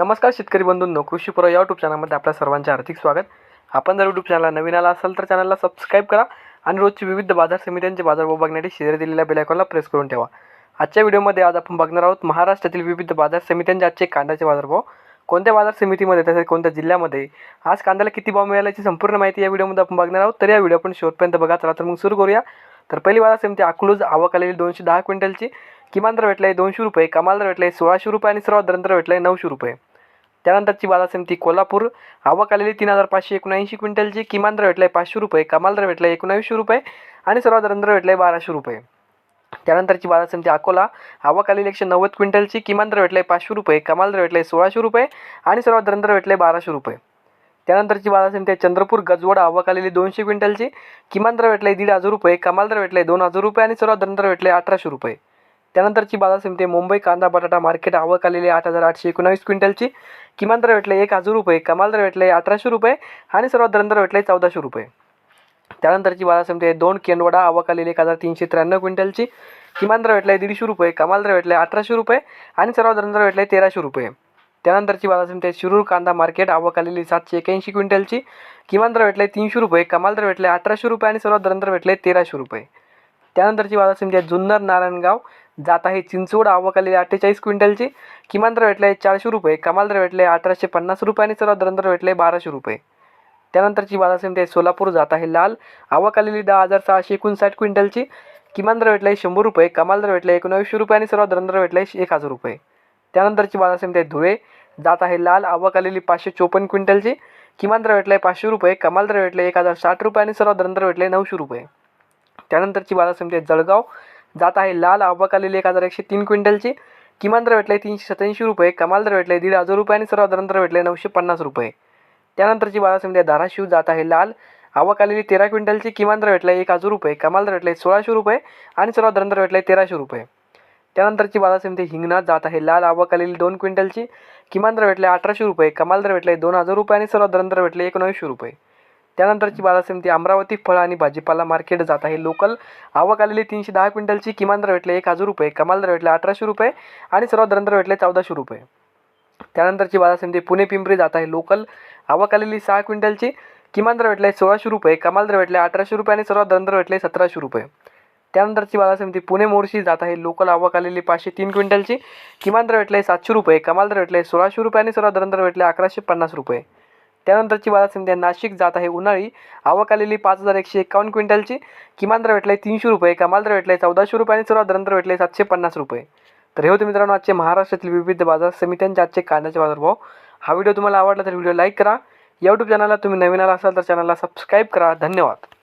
नमस्कार शेतकरी बंधूंनो कृषी या यूट्यूब चॅनलमध्ये आपल्या सर्वांचे हार्दिक स्वागत. आपण जर यूट्यूब चॅनलला नवीन आला असाल तर चॅनलला सबस्क्राईब करा आणि रोजची विविध बाजार समित्यांचे बाजारभाव बघण्यासाठी शेअर दिलेल्या बेलायकॉनला प्रेस करून ठेवा. आजच्या व्हिडिओमध्ये आज आपण बघणार आहोत महाराष्ट्रातील विविध बाजार समित्यांचे आजचे कांद्याचे बाजारभाव. कोणत्या बाजार समितीमध्ये तसेच कोणत्या जिल्ह्यामध्ये? आज कांद्याला किती भाव मिळाल्याची संपूर्ण माहिती या व्हिडिओमध्ये आपण बघणार आहोत. तर या व्हिडिओ आपण शेवटपर्यंत बघा. चला तर मग सुरू करूया. तर पहिली बाजार समिती अकलूज आवक आलेली दोनशे दहा क्विंटलची. किमान दर भेटला आहे दोनशे रुपये कमाल दर भेटला आहे सोळाशे रुपये आणि सर्वात दर भेटला आहे नऊशे रुपये. त्यानंतरची बाजार समिती कोल्हापूर. आवक आलेली तीन हजार पाचशे एकोणऐंशी क्विंटलची. किमान दर भेटला आहे पाचशे रुपये. कमाल दर भेटला आहे रुपये. आणि सर्वात दर भेटला आहे बाराशे रुपये. त्यानंतरची बाजार समिती अकोला. आवक आलेली एकशे नव्वद क्विंटलची. किमान दर भेटला आहे पाचशे रुपये. कमाल दर भेटला आहे सोळाशे रुपये. आणि सर्वात दर भेटला आहे बाराशे रुपये. त्यानंतरची बाजार समिती आहे चंद्रपूर. गजवड आवक आलेली दोनशे क्विंटलची. किमान दर भेटला आहे दीड हजार रुपये. कमाल दर भेटला आहे दोन हजार रुपये. आणि सर्वात दर भेटला आहे अठराशे रुपये. त्यानंतरची बाजार समिती मुंबई कांदा बटाटा मार्केट आवक आलेली आठ हजार आठशे एकोणावीस क्विंटलची. किमान दर भेटले एक हजार रुपये कमाल दर भेटले अठराशे रुपये आणि सर्वात दर भेटले चौदाशे रुपये. त्यानंतरची बाजार समिती आहे दोन केंदवडा आवक आलेली एक हजार तीनशे त्र्याण्णव क्विंटलची. किमान दर भेटले दीडशे रुपये कमाल दर भेटले अठराशे रुपये आणि सर्वात दर भेटले तेराशे रुपये. त्यानंतरची बाजार समिती आहे शिरूर कांदा मार्केट आवक आलेली सातशे एक्याऐंशी क्विंटलची. किमान दर भेटले तीनशे रुपये कमाल दर भेटले अठराशे रुपये आणि सर्वात दर भेटले तेराशे रुपये. त्यानंतरची बाजार समिती आहे जुन्नर नारायणगाव जात आहे चिंचवड आवक आलेली अठ्ठेचाळीस क्विंटलची. किमान दर भेटले चारशे रुपये कमाल दर भेटले अठराशे पन्नास रुपये आणि सर्वात दर भेटले बाराशे रुपये. त्यानंतरची बाजार समिती आहे सोलापूर जात आहे लाल. आवक आलेली दहा हजार सहाशे एकोणसाठ क्विंटलची. किमान दर भेटला आहे शंभर रुपये कमाल दर भेटला एकोणावीसशे रुपये आणि सर्वात दर भेटला आहे एक हजार रुपये. त्यानंतरची बाजार समिती आहे धुळे जात आहे लाल. आवक आलेली पाचशे चोपन्न क्विंटलची. किमान दर भेटला आहे पाचशे रुपये कमाल दर भेटले एक हजार साठ रुपये आणि सर्वात दर भेटले नऊशे रुपये. त्यानंतरची बाजार समिती आहे जळगाव जात आहे. लाल आवक आलेली एक हजार एकशे तीन क्विंटलची. किमान दर भेटले तीनशे सत्याऐंशी रुपये. कमाल दर भेटले दीड हजार रुपये आणि सर्वात दर भेटले नऊशे पन्नास रुपये. त्यानंतरची बाजार समिती धाराशिव जात आहे लाल. आवक आलेली तेरा क्विंटलची. किमान दर भेटले एक हजार रुपये. कमाल दर भेटले सोळाशे रुपये आणि सर्वात दर भेटले तेराशे रुपये. त्यानंतरची बाजार समिती हिंगणा जात आहे लाल. आवक आलेली दोन क्विंटलची. किमान दर भेटले अठराशे रुपये. कमाल दर भेटले दोन हजार रुपये आणि सर्वात दर भेटले एकोणऐंशी रुपये. त्यानंतरची बाजार समिती अमरावती फळ आणि भाजीपाला मार्केट जात आहे. लोकल आवक आलेली तीनशे दहा क्विंटलची किमान दर भेटले एक हजार रुपये कमाल दर भेटले अठराशे रुपये आणि सर्वात दर भेटले चौदाशे रुपये. त्यानंतरची बाजार समिती पुणे पिंपरी जात आहे. लोकल आवक आलेली सहा क्विंटलची किमान दर भेटले सोळाशे रुपये कमाल दर भेटले अठराशे रुपये आणि सर्वात दर भेटले सतराशे रुपये. त्यानंतरची बाजार समिती पुणे मोर्शी जात आहे. लोकल आवक आलेली पाचशे तीन क्विंटलची किमान दर भेटले सातशे रुपये कमाल दर भेटले सोळाशे रुपये आणि सर्वात दर भेटले अकराशे पन्नास रुपये. त्यानंतरची बाजार समिती नाशिक जात आहे उन्हाळी. आवक आलेली पाच हजार एकशे एकावन्न क्विंटलची. किमान दर भेटलाय तीनशे रुपये कमाल दर भेटले चौदाशे रुपये आणि सर्वात दर भेटले सातशे पन्नास रुपये. तर हे होते मित्रांनो आजचे महाराष्ट्रातील विविध बाजार समित्यांचे आजचे कांद्याचे बाजारभाव. हा व्हिडिओ तुम्हाला आवडला तर व्हिडिओ लाईक करा. यूट्यूब चॅनलला तुम्ही नवीन आला असाल तर चॅनलला सबस्क्राईब करा. धन्यवाद.